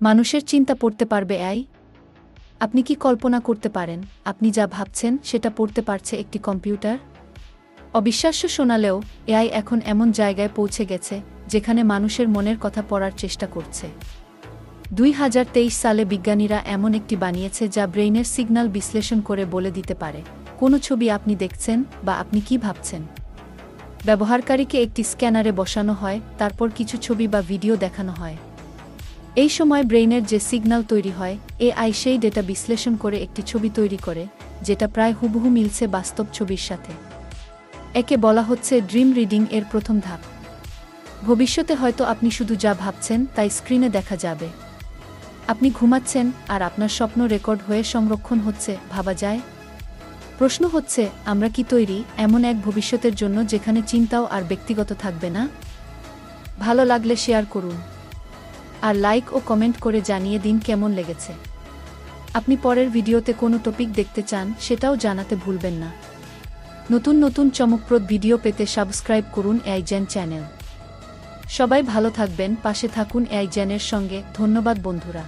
মানুষের চিন্তা পড়তে পারবে আই আপনি কি কল্পনা করতে পারেন, আপনি যা ভাবছেন সেটা পড়তে পারছে একটি কম্পিউটার? অবিশ্বাস্য শোনালেও, এআই এখন এমন জায়গায় পৌঁছে গেছে, যেখানে মানুষের মনের কথা পড়ার চেষ্টা করছে। দুই হাজার তেইশ সালে বিজ্ঞানীরা এমন একটি বানিয়েছে যা ব্রেইনের সিগন্যাল বিশ্লেষণ করে বলে দিতে পারে। কোনো ছবি আপনি দেখছেন বা আপনি কি ভাবছেন? ব্যবহারকারীকে একটি স্ক্যানারে বসানো হয়, তারপর কিছু ছবি বা ভিডিও দেখানো হয়। এই সময় ব্রেইনের যে সিগন্যাল তৈরি হয়, এআই সেই ডেটা বিশ্লেষণ করে একটি ছবি তৈরি করে, যেটা প্রায় হুবহু মিলছে বাস্তব ছবির সাথে। একে বলা হচ্ছে ড্রিম রিডিং এর প্রথম ধাপ। ভবিষ্যতে হয়তো আপনি শুধু যা ভাবছেন, তাই স্ক্রিনে দেখা যাবে। আপনি ঘুমাচ্ছেন, আর আপনার স্বপ্ন রেকর্ড হয়ে সংরক্ষণ হচ্ছে, ভাবা যায়? প্রশ্ন হচ্ছে, আমরা কি তৈরি এমন এক ভবিষ্যতের জন্য যেখানে চিন্তাও আর ব্যক্তিগত থাকবে না? ভালো লাগলে শেয়ার করুন। আর লাইক ও কমেন্ট করে জানিয়ে দিন কেমন লেগেছে। আপনি পরের ভিডিওতে কোনো টপিক দেখতে চান, সেটাও জানাতে ভুলবেন না। নতুন নতুন চমকপ্রদ ভিডিও পেতে সাবস্ক্রাইব করুন এআইজেন চ্যানেল সবাই ভালো থাকবেন, পাশে থাকুন এআইজেনের সঙ্গে। ধন্যবাদ বন্ধুরা।